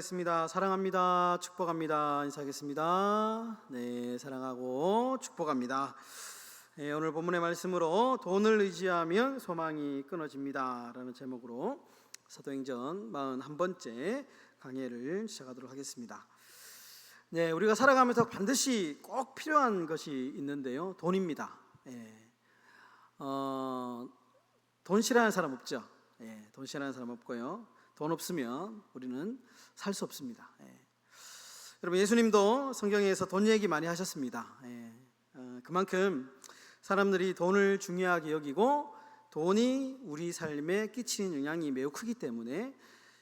인사하겠습니다. 사랑합니다. 축복합니다. 인사하겠습니다. 네, 사랑하고 축복합니다. 네, 오늘 본문의 말씀으로 돈을 의지하면 소망이 끊어집니다라는 제목으로 사도행전 41번째 강해를 시작하도록 하겠습니다. 네, 우리가 살아가면서 반드시 꼭 필요한 것이 있는데요. 돈입니다. 예. 어, 돈 싫어하는 사람 없죠? 예, 돈 싫어하는 사람 없고요. 돈 없으면 우리는 살 수 없습니다. 예. 여러분 예수님도 성경에서 돈 얘기 많이 하셨습니다. 예. 어, 그만큼 사람들이 돈을 중요하게 여기고 돈이 우리 삶에 끼치는 영향이 매우 크기 때문에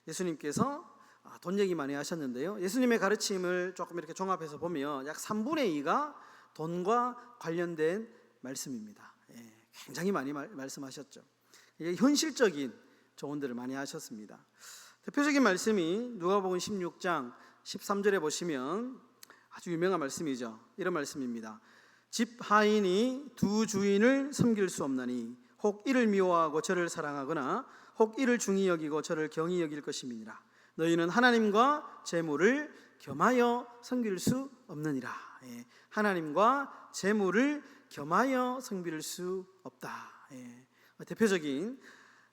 예수님께서 아, 돈 얘기 많이 하셨는데요. 예수님의 가르침을 조금 이렇게 종합해서 보면 약 3분의 2가 돈과 관련된 말씀입니다. 예, 굉장히 많이 말, 말씀하셨죠. 이게 현실적인 조언들을 많이 하셨습니다. 대표적인 말씀이 누가복음 16장 13절에 보시면 아주 유명한 말씀이죠. 이런 말씀입니다. 집 하인이 두 주인을 섬길 수 없나니 혹 이를 미워하고 저를 사랑하거나 혹 이를 중히 여기고 저를 경히 여길 것임이니라. 너희는 하나님과 재물을 겸하여 섬길 수 없느니라. 예, 하나님과 재물을 겸하여 섬길 수 없다. 예, 대표적인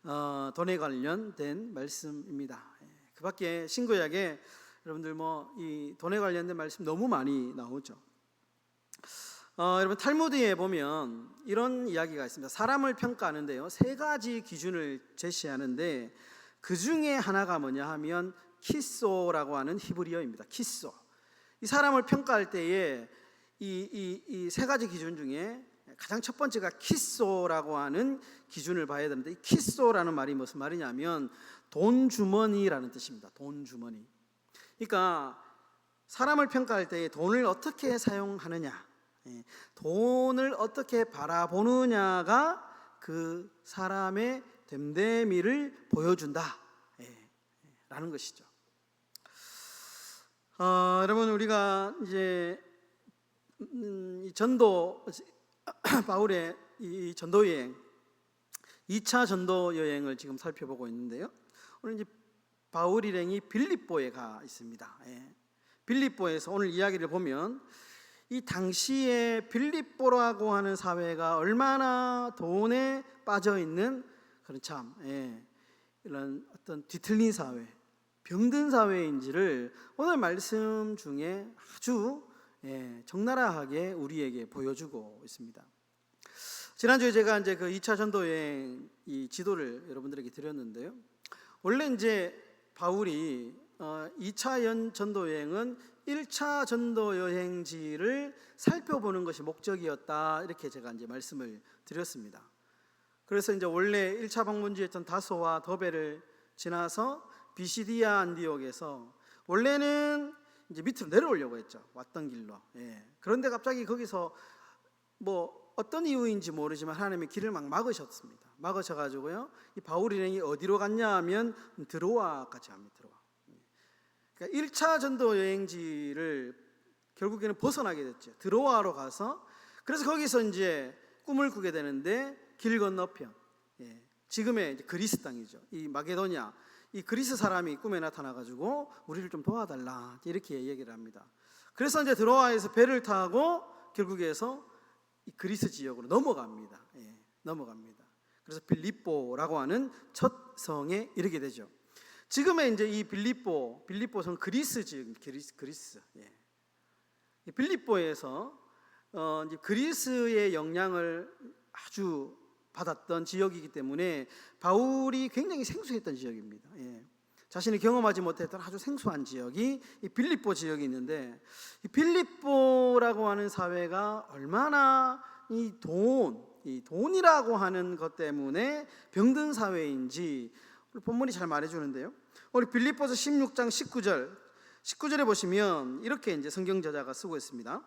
어, 돈에 관련된 말씀입니다. 예, 그밖에 신구약에 여러분들 뭐 이 돈에 관련된 말씀 너무 많이 나오죠. 어, 여러분 탈무드에 보면 이런 이야기가 있습니다. 사람을 평가하는데요, 세 가지 기준을 제시하는데 그 중에 하나가 뭐냐 하면 키소라고 하는 히브리어입니다. 키소. 이 사람을 평가할 때에 이이세 가지 기준 중에 가장 첫 번째가 키소라고 하는 기준을 봐야 되는데 이 키소라는 말이 무슨 말이냐면 돈 주머니라는 뜻입니다. 돈 주머니. 그러니까 사람을 평가할 때 돈을 어떻게 사용하느냐, 예, 돈을 어떻게 바라보느냐가 그 사람의 됨됨이를 보여준다. 예, 라는 것이죠. 어, 여러분 우리가 이제 음, 이 전도 바울의 이 전도 여행 2차 전도 여행을 지금 살펴보고 있는데요. 오늘 이제 바울 일행이 빌립보에 가 있습니다. 예. 빌립보에서 오늘 이야기를 보면 이 당시에 빌립보라고 하는 사회가 얼마나 돈에 빠져 있는 그런 참 예, 이런 어떤 뒤틀린 사회, 병든 사회인지를 오늘 말씀 중에 아주 예, 적나라하게 우리에게 보여주고 있습니다. 지난주에 제가 이제 그 2차 전도 여행 이 지도를 여러분들에게 드렸는데요. 원래 이제 바울이 어, 2차 연 전도 여행은 1차 전도 여행지를 살펴보는 것이 목적이었다 이렇게 제가 이제 말씀을 드렸습니다. 그래서 이제 원래 1차 방문지였던 다소와 더베를 지나서 비시디아 안디옥에서 원래는 이제 밑으로 내려오려고 했죠. 왔던 길로. 예. 그런데 갑자기 거기서 뭐 어떤 이유인지 모르지만 하나님의 길을 막 막으셨습니다. 막으셔 가지고요. 이 바울 일행이 어디로 갔냐 하면 드로아까지 갑니다. 드로아. 그러니까 1차 전도 여행지를 결국에는 벗어나게 됐죠. 드로아로 가서 그래서 거기서 이제 꿈을 꾸게 되는데 길 건너편. 예. 지금의 그리스 땅이죠. 이 마게도냐. 이 그리스 사람이 꿈에 나타나 가지고 우리를 좀 도와달라 이렇게 얘기를 합니다. 그래서 이제 드로아에서 배를 타고 결국에서 이 그리스 지역으로 넘어갑니다. 예, 넘어갑니다. 그래서 빌립보라고 하는 첫 성에 이르게 되죠. 지금의 이제 이 빌립보, 빌립보 성 그리스 지역, 그리스, 그리스. 예. 이 빌립보에서 어, 이제 그리스의 영향을 아주 받았던 지역이기 때문에 바울이 굉장히 생소했던 지역입니다. 예. 자신이 경험하지 못했던 아주 생소한 지역이 이 빌립보 지역이 있는데 이 빌립보라고 하는 사회가 얼마나 이 돈, 이 돈이라고 하는 것 때문에 병든 사회인지 본문이 잘 말해주는데요. 우리 빌립보서 16장 19절, 19절에 보시면 이렇게 이제 성경 저자가 쓰고 있습니다.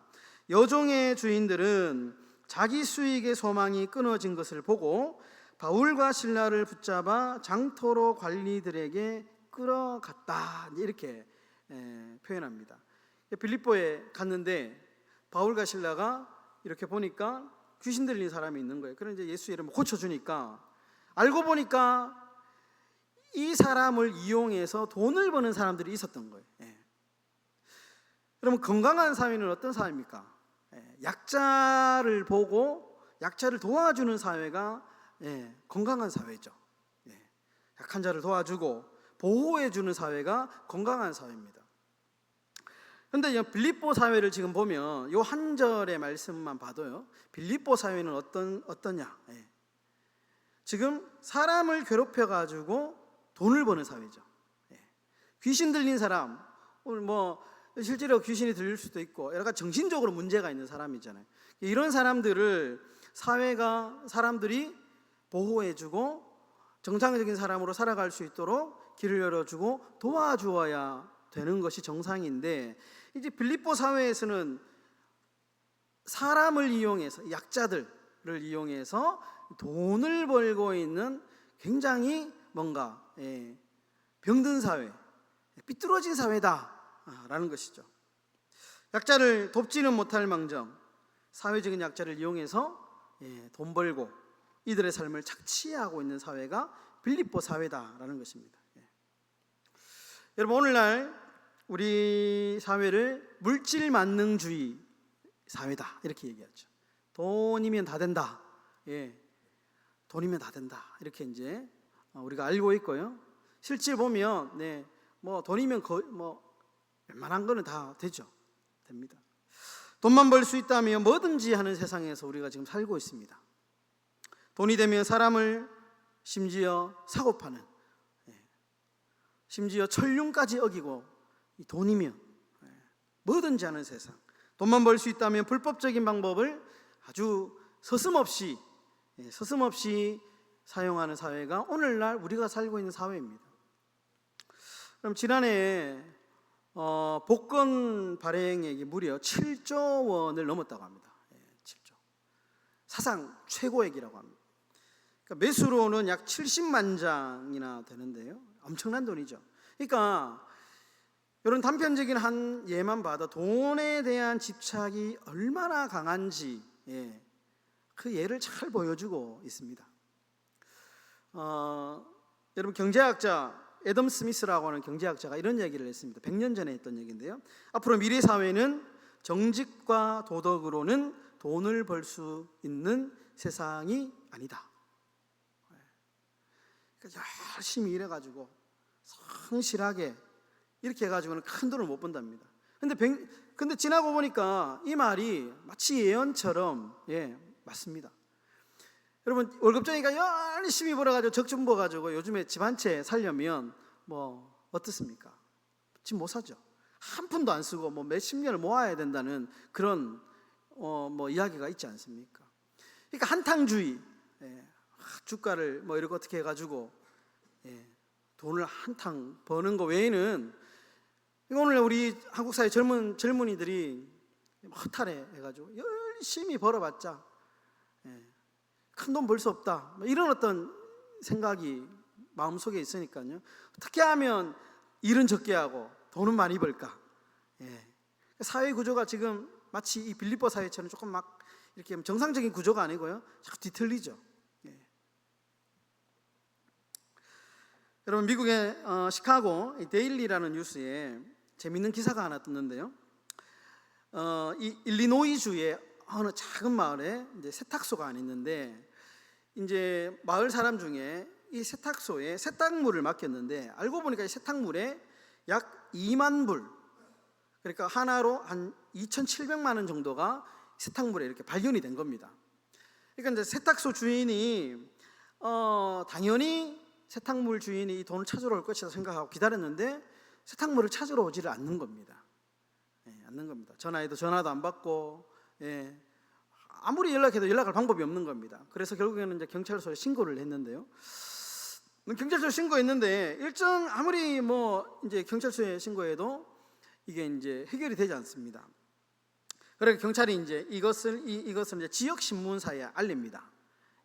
여종의 주인들은 자기 수익의 소망이 끊어진 것을 보고 바울과 신라를 붙잡아 장토로 관리들에게 끌어갔다 이렇게 표현합니다. 빌립보에 갔는데 바울과 신라가 이렇게 보니까 귀신 들린 사람이 있는 거예요. 그런데 예수 이름을 고쳐주니까 알고 보니까 이 사람을 이용해서 돈을 버는 사람들이 있었던 거예요. 예. 여러분 건강한 사회는 어떤 사회입니까? 예, 약자를 보고 약자를 도와주는 사회가 예, 건강한 사회죠. 예, 약한 자를 도와주고 보호해 주는 사회가 건강한 사회입니다. 그런데 이 빌립보 사회를 지금 보면 이한 절의 말씀만 봐도요. 빌립보 사회는 어떤 어떠냐? 예. 지금 사람을 괴롭혀 가지고 돈을 버는 사회죠. 예. 귀신 들린 사람 오늘 뭐 실제로 귀신이 들릴 수도 있고 여러 가지 정신적으로 문제가 있는 사람이잖아요. 이런 사람들을 사회가 사람들이 보호해주고 정상적인 사람으로 살아갈 수 있도록 길을 열어주고 도와주어야 되는 것이 정상인데 이제 빌립보 사회에서는 사람을 이용해서 약자들을 이용해서 돈을 벌고 있는 굉장히 뭔가 예, 병든 사회, 삐뚤어진 사회다 라는 것이죠. 약자를 돕지는 못할 망정 사회적인 약자를 이용해서 예, 돈 벌고 이들의 삶을 착취하고 있는 사회가 빌립보 사회다라는 것입니다. 예. 여러분 오늘날 우리 사회를 물질 만능주의 사회다 이렇게 얘기하죠. 돈이면 다 된다. 예, 돈이면 다 된다. 이렇게 이제 어, 우리가 알고 있고요. 실질 보면 네, 뭐 돈이면 거의 뭐 웬만한 거는 다 되죠. 됩니다. 돈만 벌 수 있다면 뭐든지 하는 세상에서 우리가 지금 살고 있습니다. 돈이 되면 사람을 심지어 사고 파는 예, 심지어 천륜까지 어기고 이 돈이면 예, 뭐든지 하는 세상. 돈만 벌 수 있다면 불법적인 방법을 아주 서슴없이 예, 서슴없이 사용하는 사회가 오늘날 우리가 살고 있는 사회입니다. 그럼 지난해 어, 복권 발행액이 무려 7조 원을 넘었다고 합니다. 예, 7조. 사상 최고액이라고 합니다. 그러니까 매수로는 약 70만 장이나 되는데요. 엄청난 돈이죠. 그러니까 이런 단편적인 한 예만 봐도 돈에 대한 집착이 얼마나 강한지 예, 그 예를 잘 보여주고 있습니다. 어, 여러분 경제학자 애덤 스미스라고 하는 경제학자가 이런 얘기를 했습니다. 100년 전에 했던 얘기인데요. 앞으로 미래 사회는 정직과 도덕으로는 돈을 벌 수 있는 세상이 아니다. 그러니까 열심히 일해가지고 성실하게 이렇게 해가지고는 큰 돈을 못 번답니다. 근데 백, 근데 지나고 보니까 이 말이 마치 예언처럼 예 맞습니다. 여러분 월급쟁이가 열심히 벌어가지고 적금 벌어가지고 요즘에 집 한 채 살려면 뭐 어떻습니까? 집 못 사죠. 한 푼도 안 쓰고 뭐 몇십 년을 모아야 된다는 그런 어 뭐 이야기가 있지 않습니까? 그러니까 한탕주의, 예, 주가를 뭐 이렇게 어떻게 해가지고 예, 돈을 한탕 버는 거 외에는 오늘 우리 한국 사회 젊은 젊은이들이 허탈해 해가지고 열심히 벌어봤자 예, 큰 돈 벌 수 없다 뭐 이런 어떤 생각이 마음 속에 있으니까요. 어떻게 하면 일은 적게 하고 돈은 많이 벌까? 예. 사회 구조가 지금 마치 이 빌립보 사회처럼 조금 막 이렇게 정상적인 구조가 아니고요. 자꾸 뒤틀리죠. 예. 여러분 미국의 어, 시카고 이 데일리라는 뉴스에 재밌는 기사가 하나 떴는데요. 어, 이 일리노이 주의 어느 작은 마을에 이제 세탁소가 안 있는데 이제 마을 사람 중에 이 세탁소에 세탁물을 맡겼는데 알고 보니까 이 세탁물에 약 2만 불 그러니까 하나로 한 2,700만 원 정도가 세탁물에 이렇게 발견이 된 겁니다. 그러니까 이제 세탁소 주인이 어, 당연히 세탁물 주인이 이 돈을 찾으러 올 것이다 생각하고 기다렸는데 세탁물을 찾으러 오지를 않는 겁니다. 예, 않는 겁니다. 전화해도 전화도 안 받고 예, 아무리 연락해도 연락할 방법이 없는 겁니다. 그래서 결국에는 이제 경찰서에 신고를 했는데요. 경찰서에 신고했는데 일정 아무리 뭐 이제 경찰서에 신고해도 이게 이제 해결이 되지 않습니다. 그래서 경찰이 이제 이것을 이, 이것을 이제 지역 신문사에 알립니다.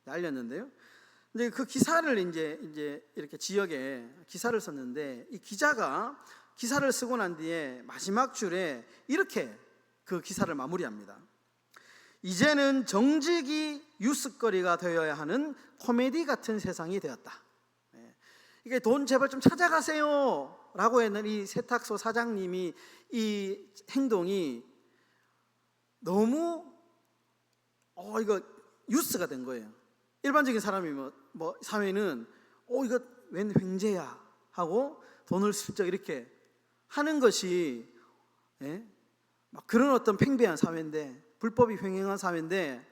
알렸는데요. 이제 그 기사를 이제 이제 이렇게 지역에 기사를 썼는데 이 기자가 기사를 쓰고 난 뒤에 마지막 줄에 이렇게 그 기사를 마무리합니다. 이제는 정직이 뉴스거리가 되어야 하는 코미디 같은 세상이 되었다. 예. 이게 돈 제발 좀 찾아가세요 라고 했는 이 세탁소 사장님이 이 행동이 너무 어 이거 뉴스가 된 거예요. 일반적인 사람이 뭐, 뭐 사회는 어 이거 웬 횡재야 하고 돈을 슬쩍 이렇게 하는 것이 예? 막 그런 어떤 팽배한 사회인데 불법이 횡행한 사회인데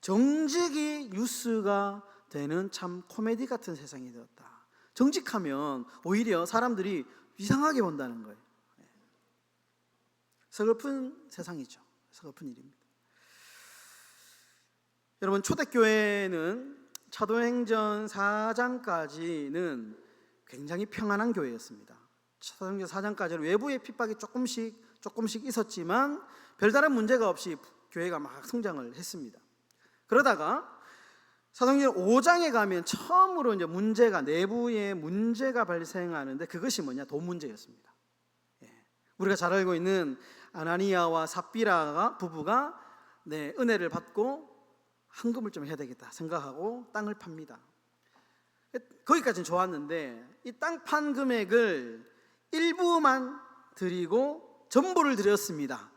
정직이 뉴스가 되는 참 코미디 같은 세상이 되었다. 정직하면 오히려 사람들이 이상하게 본다는 거예요. 예. 서글픈 세상이죠. 서글픈 일입니다. 여러분 초대교회는 차도행전 4장까지는 굉장히 평안한 교회였습니다. 차도행전 4장까지는 외부의 핍박이 조금씩 조금씩 있었지만 별다른 문제가 없이 교회가 막 성장을 했습니다. 그러다가 사도행전 5장에 가면 처음으로 이제 문제가 내부에 문제가 발생하는데 그것이 뭐냐 돈 문제였습니다. 예. 우리가 잘 알고 있는 아나니아와 삽비라가 부부가 네, 은혜를 받고 헌금을 좀 해야 되겠다 생각하고 땅을 팝니다. 거기까지는 좋았는데 이 땅 판 금액을 일부만 드리고 전부를 드렸습니다.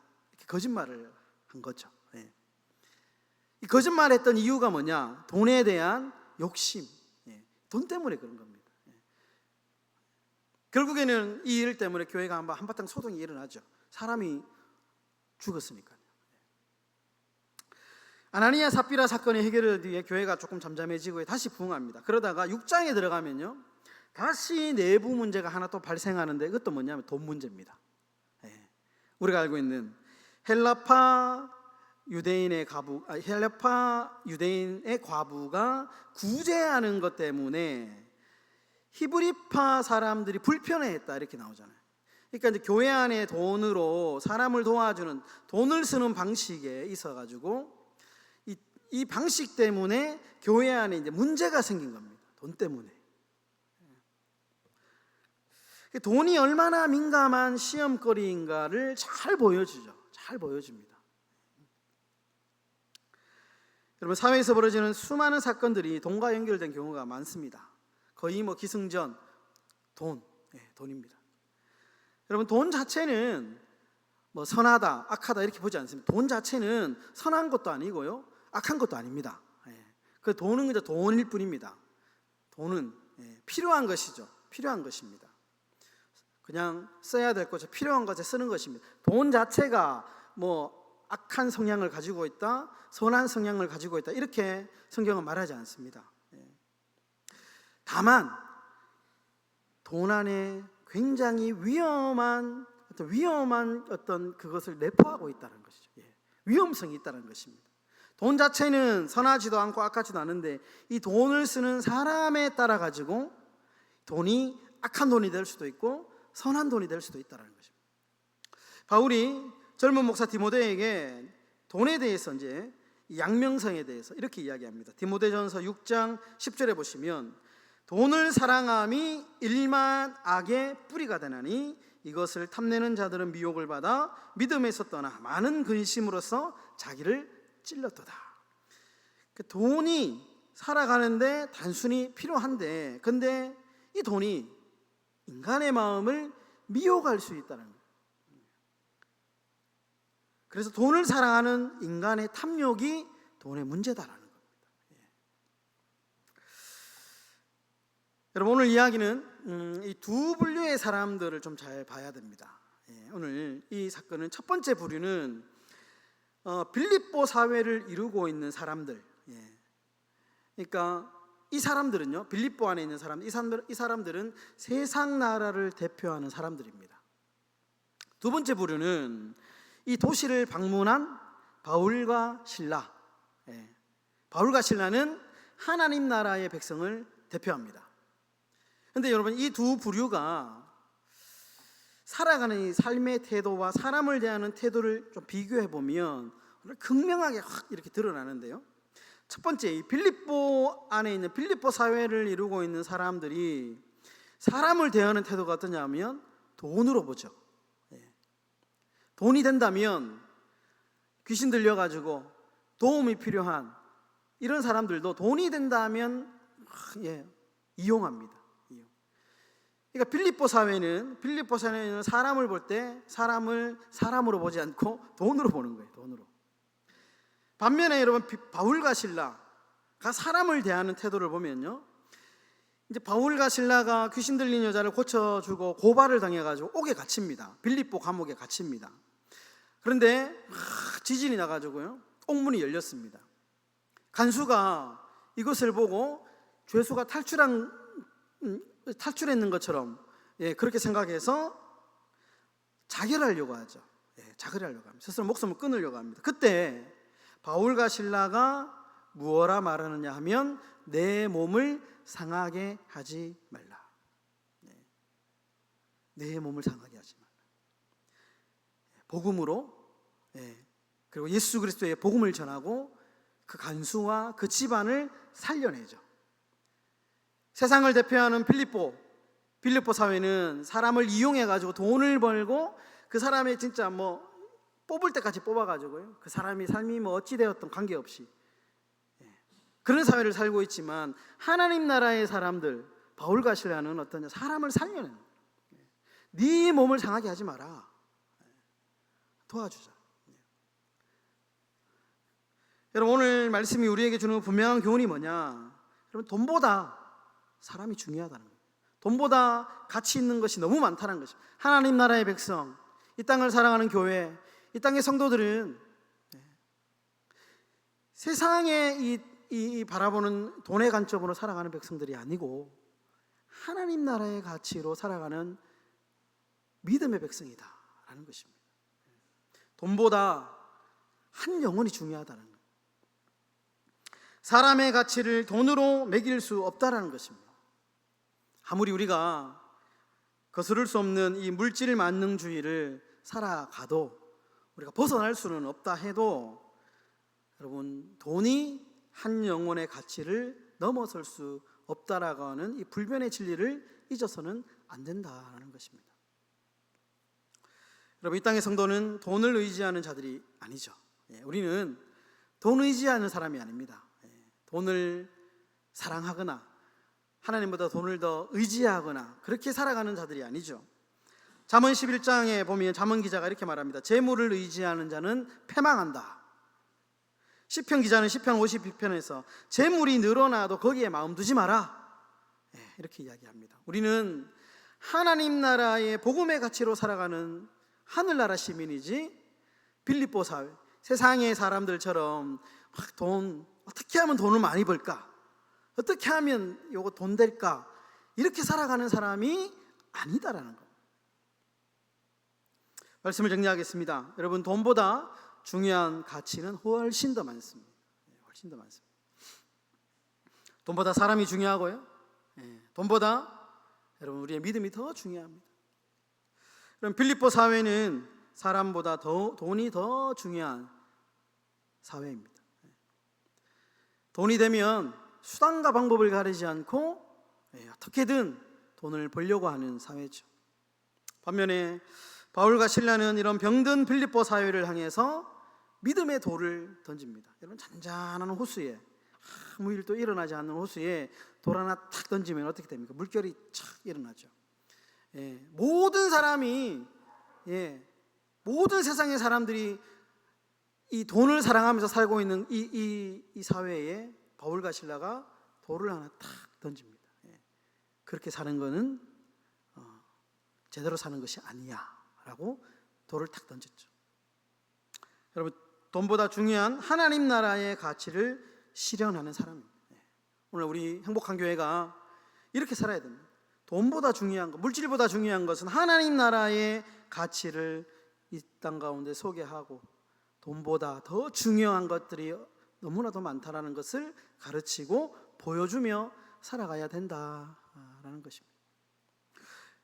거짓말을 한 거죠. 예. 이 거짓말했던 이유가 뭐냐? 돈에 대한 욕심. 예. 돈 때문에 그런 겁니다. 예. 결국에는 이 일 때문에 교회가 한번 한바탕 소동이 일어나죠. 사람이 죽었으니까요. 아나니아 삽비라 사건의 해결을 위해 교회가 조금 잠잠해지고 다시 부흥합니다. 그러다가 6장에 들어가면요. 다시 내부 문제가 하나 또 발생하는데 이것도 뭐냐면 돈 문제입니다. 예. 우리가 알고 있는 헬라파 유대인의 과부, 아, 헬라파 유대인의 과부가 구제하는 것 때문에 히브리파 사람들이 불편해했다 이렇게 나오잖아요. 그러니까 이제 교회 안에 돈으로 사람을 도와주는 돈을 쓰는 방식에 있어 가지고 이, 이 방식 때문에 교회 안에 이제 문제가 생긴 겁니다. 돈 때문에. 돈이 얼마나 민감한 시험거리인가를 잘 보여주죠. 잘 보여줍니다. 여러분 사회에서 벌어지는 수많은 사건들이 돈과 연결된 경우가 많습니다. 거의 뭐 기승전 돈, 네, 돈입니다. 여러분 돈 자체는 뭐 선하다, 악하다 이렇게 보지 않습니다. 돈 자체는 선한 것도 아니고요, 악한 것도 아닙니다. 예. 그 돈은 그저 돈일 뿐입니다. 돈은 예, 필요한 것이죠. 필요한 것입니다. 그냥 써야 될 것에 필요한 것에 쓰는 것입니다. 돈 자체가 뭐 악한 성향을 가지고 있다, 선한 성향을 가지고 있다 이렇게 성경은 말하지 않습니다. 예. 다만 돈 안에 굉장히 위험한 어떤 위험한 어떤 그것을 내포하고 있다는 것이죠. 예. 위험성이 있다는 것입니다. 돈 자체는 선하지도 않고 악하지도 않은데 이 돈을 쓰는 사람에 따라 가지고 돈이 악한 돈이 될 수도 있고 선한 돈이 될 수도 있다는 것입니다. 바울이 젊은 목사 디모데에게 돈에 대해서 이제 양명성에 대해서 이렇게 이야기합니다. 디모데전서 6장 10절에 보시면 돈을 사랑함이 일만 악의 뿌리가 되나니 이것을 탐내는 자들은 미혹을 받아 믿음에서 떠나 많은 근심으로써 자기를 찔렀도다. 그 돈이 살아가는데 단순히 필요한데 근데 이 돈이 인간의 마음을 미혹할 수 있다는 거예요. 그래서 돈을 사랑하는 인간의 탐욕이 돈의 문제다라는 겁니다. 예. 여러분 오늘 이야기는 음, 이두 분류의 사람들을 좀 잘 봐야 됩니다. 예, 오늘 이 사건은 첫 번째 부류는 어, 빌립보 사회를 이루고 있는 사람들. 예. 그러니까 이 사람들은요, 빌립보 안에 있는 사람, 이 사람들, 이 사람들은 세상 나라를 대표하는 사람들입니다. 두 번째 부류는 이 도시를 방문한 바울과 신라. 예. 바울과 신라는 하나님 나라의 백성을 대표합니다. 근데 여러분 이 두 부류가 살아가는 이 삶의 태도와 사람을 대하는 태도를 좀 비교해 보면 극명하게 확 이렇게 드러나는데요. 첫 번째 이 빌립보 안에 있는 빌립보 사회를 이루고 있는 사람들이 사람을 대하는 태도가 어떠냐면 돈으로 보죠. 예. 돈이 된다면 귀신 들려 가지고 도움이 필요한 이런 사람들도 돈이 된다면 예, 이용합니다. 이용. 그러니까 빌립보 사회는 빌립보 사회는 사람을 볼 때 사람을 사람으로 보지 않고 돈으로 보는 거예요. 돈으로. 반면에 여러분 비- 바울과 신라가 사람을 대하는 태도를 보면요. 이제 바울과 신라가 귀신 들린 여자를 고쳐주고 고발을 당해가지고 옥에 갇힙니다. 빌립보 감옥에 갇힙니다. 그런데 막 지진이 나가지고요. 옥문이 열렸습니다. 간수가 이것을 보고 죄수가 탈출한 음, 탈출했는 것처럼 예, 그렇게 생각해서 자결하려고 하죠. 예, 자결하려고 합니다. 스스로 목숨을 끊으려고 합니다. 그때 바울과 신라가 무엇라 말하느냐 하면 내 몸을 상하게 하지 말라. 네. 내 몸을 상하게 하지 말라. 예, 복음으로 예, 그리고 예수 그리스도의 복음을 전하고 그 간수와 그 집안을 살려내죠. 세상을 대표하는 필리포 필리포 사회는 사람을 이용해 가지고 돈을 벌고 그 사람의 진짜 뭐 뽑을 때까지 뽑아 가지고요. 그 사람이 삶이 뭐 어찌 되었던 관계없이 예. 그런 사회를 살고 있지만 하나님 나라의 사람들 바울과 신라는 어떤 사람을 살려내는. 예. 네 몸을 상하게 하지 마라. 예. 도와주자. 예. 여러분 오늘 말씀이 우리에게 주는 분명한 교훈이 뭐냐? 여러분 돈보다 사람이 중요하다는 거예요. 돈보다 가치 있는 것이 너무 많다는 것입니다. 하나님 나라의 백성, 이 땅을 사랑하는 교회, 이 땅의 성도들은 네, 세상에 이, 이- 이 바라보는 돈의 관점으로 살아가는 백성들이 아니고 하나님 나라의 가치로 살아가는 믿음의 백성이다라는 것입니다. 돈보다 한 영혼이 중요하다는 거예요. 사람의 가치를 돈으로 매길 수 없다라는 것입니다. 아무리 우리가 거스를 수 없는 이 물질 만능주의를 살아가도 우리가 벗어날 수는 없다 해도 여러분 돈이 한 영혼의 가치를 넘어설 수 없다라고 하는 이 불변의 진리를 잊어서는 안 된다라는 것입니다. 여러분 이 땅의 성도는 돈을 의지하는 자들이 아니죠. 예, 우리는 돈 의지하는 사람이 아닙니다. 예, 돈을 사랑하거나 하나님보다 돈을 더 의지하거나 그렇게 살아가는 자들이 아니죠. 잠언 11장에 보면 잠언 기자가 이렇게 말합니다. 재물을 의지하는 자는 패망한다. 시편 기자는 시편 52편에서 재물이 늘어나도 거기에 마음 두지 마라. 예, 이렇게 이야기합니다. 우리는 하나님 나라의 복음의 가치로 살아가는 하늘나라 시민이지 빌립보 사회 세상의 사람들처럼 막 돈 어떻게 하면 돈을 많이 벌까? 어떻게 하면 요거 돈 될까? 이렇게 살아가는 사람이 아니다라는 거. 말씀을 정리하겠습니다. 여러분 돈보다 중요한 가치는 훨씬 더 많습니다. 예, 훨씬 더 많습니다. 돈보다 사람이 중요하고요. 예, 돈보다 여러분 우리의 믿음이 더 중요합니다. 그럼 빌립보 사회는 사람보다 더 돈이 더 중요한 사회입니다. 예. 돈이 되면 수단과 방법을 가리지 않고 예, 어떻게든 돈을 벌려고 하는 사회죠. 반면에 바울과 신라는 이런 병든 빌립보 사회를 향해서 믿음의 돌을 던집니다. 여러분 잔잔한 호수에 아무 일도 일어나지 않는 호수에 돌 하나 탁 던지면 어떻게 됩니까? 물결이 착 일어나죠. 예, 모든 사람이 예, 모든 세상의 사람들이 이 돈을 사랑하면서 살고 있는 이, 이, 이 사회에 바울과 신라가 돌을 하나 탁 던집니다. 예, 그렇게 사는 거는 어, 제대로 사는 것이 아니야 라고 돌을 탁 던졌죠. 여러분 돈보다 중요한 하나님 나라의 가치를 실현하는 사람입니다. 예, 오늘 우리 행복한 교회가 이렇게 살아야 됩니다. 돈보다 중요한 것, 물질보다 중요한 것은 하나님 나라의 가치를 이 땅 가운데 소개하고 돈보다 더 중요한 것들이 너무나도 많다라는 것을 가르치고 보여주며 살아가야 된다라는 것입니다.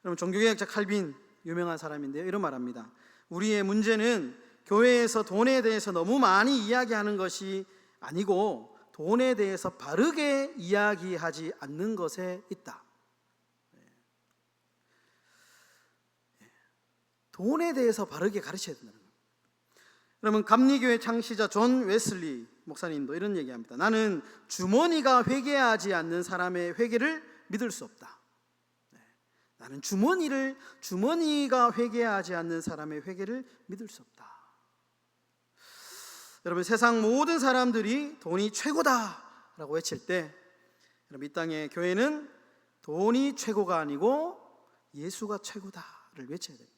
여러분 종교개혁자 칼빈 유명한 사람인데요. 이런 말합니다. 우리의 문제는 교회에서 돈에 대해서 너무 많이 이야기하는 것이 아니고 돈에 대해서 바르게 이야기하지 않는 것에 있다. 돈에 대해서 바르게 가르쳐야 된다는. 그러면 감리교회 창시자 존 웨슬리 목사님도 이런 얘기합니다. 나는 주머니가 회개하지 않는 사람의 회개를 믿을 수 없다. 네. 나는 주머니를 주머니가 회개하지 않는 사람의 회개를 믿을 수 없다. 여러분 세상 모든 사람들이 돈이 최고다라고 외칠 때 여러분 이 땅의 교회는 돈이 최고가 아니고 예수가 최고다를 외쳐야 됩니다.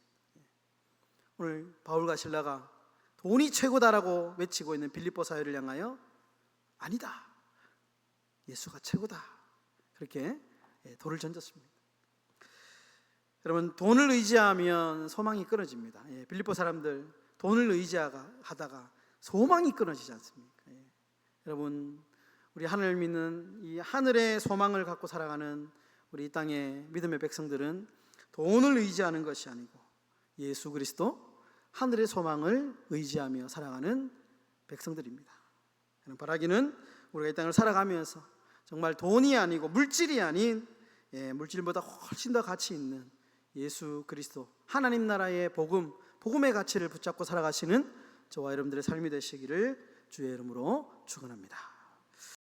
오늘 바울과 신라가 돈이 최고다라고 외치고 있는 빌립보 사회를 향하여 아니다. 예수가 최고다. 그렇게 예, 돌을 던졌습니다. 여러분 돈을 의지하면 소망이 끊어집니다. 예, 빌립보 사람들 돈을 의지하다가 소망이 끊어지지 않습니까? 예. 여러분 우리 하늘 믿는 이 하늘의 소망을 갖고 살아가는 우리 이 땅의 믿음의 백성들은 돈을 의지하는 것이 아니고 예수 그리스도 하늘의 소망을 의지하며 살아가는 백성들입니다. 바라기는 우리가 이 땅을 살아가면서 정말 돈이 아니고 물질이 아닌 예, 물질보다 훨씬 더 가치 있는 예수 그리스도 하나님 나라의 복음 복음의 가치를 붙잡고 살아가시는 저와 여러분들의 삶이 되시기를 주의 이름으로 축원합니다.